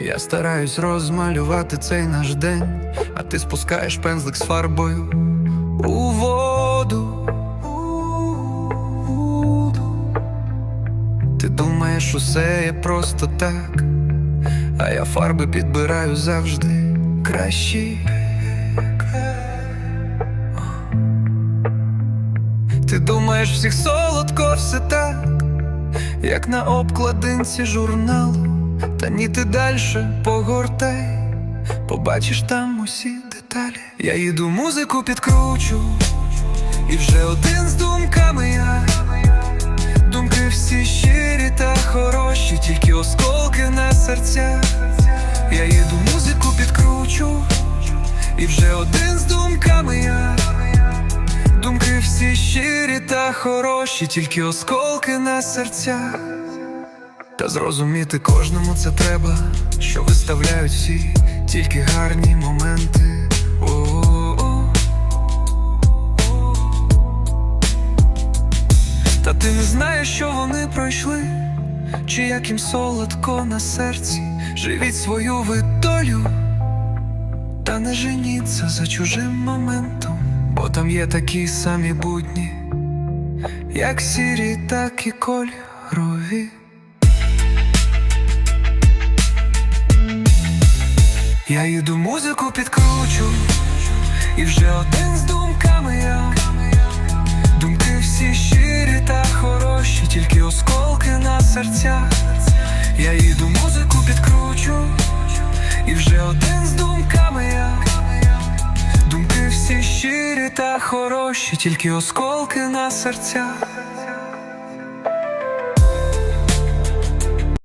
Я стараюсь розмалювати цей наш день, а ти спускаєш пензлик з фарбою у воду. Ти думаєш, усе є просто так, а я фарби підбираю завжди кращі. Ти думаєш, всіх солодко все так, як на обкладинці журналу, та ні ти дальше погортай, побачиш там усі деталі. Я їду музику підкручу, і вже один з думками я. Думки всі щирі та хороші, тільки осколки на серцях. Я їду музику підкручу, і вже один з думками я. Думки всі щирі та хороші, тільки осколки на серцях. Та зрозуміти кожному це треба, що виставляють всі тільки гарні моменти. О-о-о. Та ти не знаєш, що вони пройшли, чи як їм солодко на серці. Живіть свою ви долю, та не женіться за чужим моментом, бо там є такі самі будні, як сірі, так і кольорові. Я їду музику підкручу, і вже один з думками я. Думки всі щирі та хороші, тільки осколки на серцях. Я їду музику підкручу, і вже один з думками я. Думки всі щирі та хороші, тільки осколки на серцях.